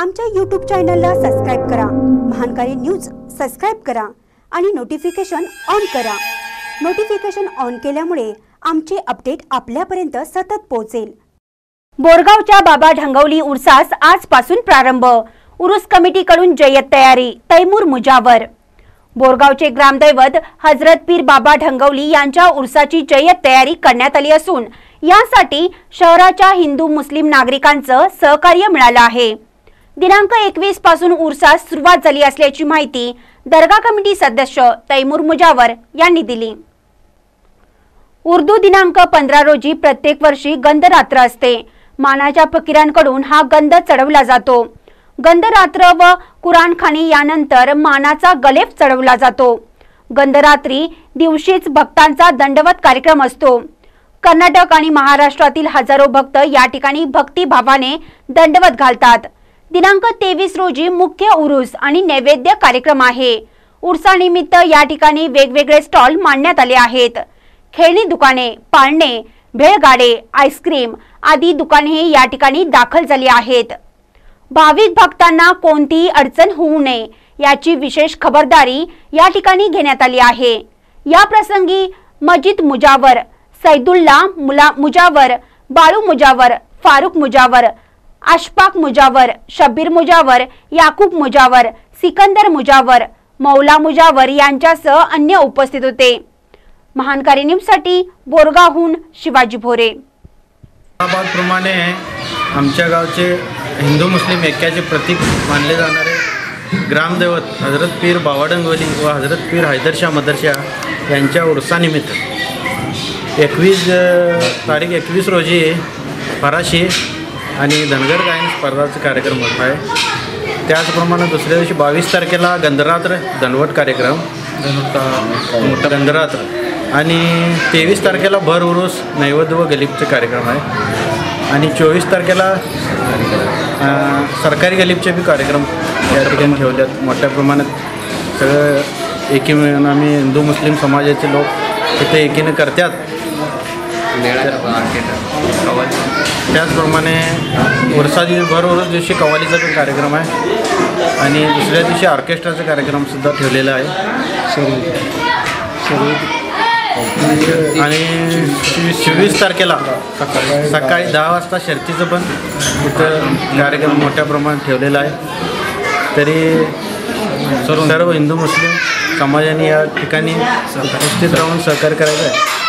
आमच्या यूट्यूब चॅनलला सबस्क्राईब करा. महानकारी न्यूज सबस्क्राईब करा आणि नोटिफिकेशन ऑन करा. नोटिफिकेशन ऑन केल्यामुळे आमचे अपडेट आपल्यापर्यंत सतत पोहोचेल. बोरगावच्या बाबा ढंगवली उरसास आजपासून प्रारंभ. उरुस कमिटीकडून जय्यत तयारी तैमूर मुजावर. बोरगावचे ग्रामदैवत हजरत पीर बाबा ढंगवली यांच्या उरसाची जय्यत तयारी करण्यात आली असून यासाठी शहराच्या हिंदू मुस्लिम नागरिकांचं सहकार्य मिळालं आहे. दिनांक एकवीसपासून उरसास सुरुवात झाली असल्याची माहिती दर्गा कमिटी सदस्य तैमूर मुजावर यांनी दिली. उर्दू दिनांक पंधरा रोजी प्रत्येक वर्षी गंधरात्र असते. मानाच्या फकीरांकडून हा गंध चढवला जातो. गंधरात्र व कुराणखानी यानंतर मानाचा गलेफ चढवला जातो. गंधरात्री दिवशीच भक्तांचा दंडवत कार्यक्रम असतो. कर्नाटक आणि महाराष्ट्रातील हजारो भक्त या ठिकाणी भक्तिभावाने दंडवत घालतात. दिनांक तेवीस रोजी मुख्य उरुस आणि नैवेद्य कार्यक्रम आहे. उरसानिमित्त या ठिकाणी वेगवेगळे स्टॉल मांडण्यात आले आहेत. खेळणी दुकाने पाळणे भेळगाडे आईस्क्रीम आदी दुकानेही या ठिकाणी दाखल झाली आहेत. भाविक भक्तांना कोणतीही अडचण होऊ नये याची विशेष खबरदारी या ठिकाणी घेण्यात आली आहे. या प्रसंगी मजिद मुजावर सैदुल्ला मुला मुजावर बाळू मुजावर फारुख मुजावर अशफाक मुजावर शब्बीर मुजावर याकूब मुजावर सिकंदर मुजावर मौला मुजावर यांच्यासह अन्य उपस्थित होते. महान न्यूजसाठी बोरगावहून शिवाजी भोरे. प्रमाणे आमच्या गावचे हिंदू मुस्लिम ऐक्याचे प्रतीक मानले जाणारे ग्रामदैवत हजरत पीर बावाडंगवली व हजरत पीर हैदरशाह मदरशाह यांच्या उर्सानिमित्त एकवीस तारीख एकवीस रोजी फराशी आणि धनगर गायन स्पर्धाचा कार्यक्रम होत आहे. त्याचप्रमाणे दुसऱ्या दिवशी बावीस तारखेला गंधरात्र दंडवट कार्यक्रम. मोठा गंधरात्र. आणि तेवीस तारखेला भर उरूस नैवेद्य व गलिपचे कार्यक्रम आहे. आणि चोवीस तारखेला सरकारी गलिपचे बी कार्यक्रम या ठिकाणी ठेवले मोठ्या प्रमाणात सगळं एकी मिळून आम्ही हिंदू मुस्लिम समाजाचे लोक तिथे एकीने करतात. त्याचप्रमाणे वर्षा दिवशी दिवशी कवालीचा पण कार्यक्रम आहे. आणि दुसऱ्या दिवशी ऑर्केस्ट्राचा कार्यक्रमसुद्धा ठेवलेला आहे. आणि चोवीस तारखेला सकाळी दहा वाजता शर्तीचं पण इथं कार्यक्रम मोठ्या प्रमाणात ठेवलेला आहे. तरी सर्व हिंदू मुस्लिम समाजाने या ठिकाणी उपस्थित राहून सहकार्य करायचं आहे.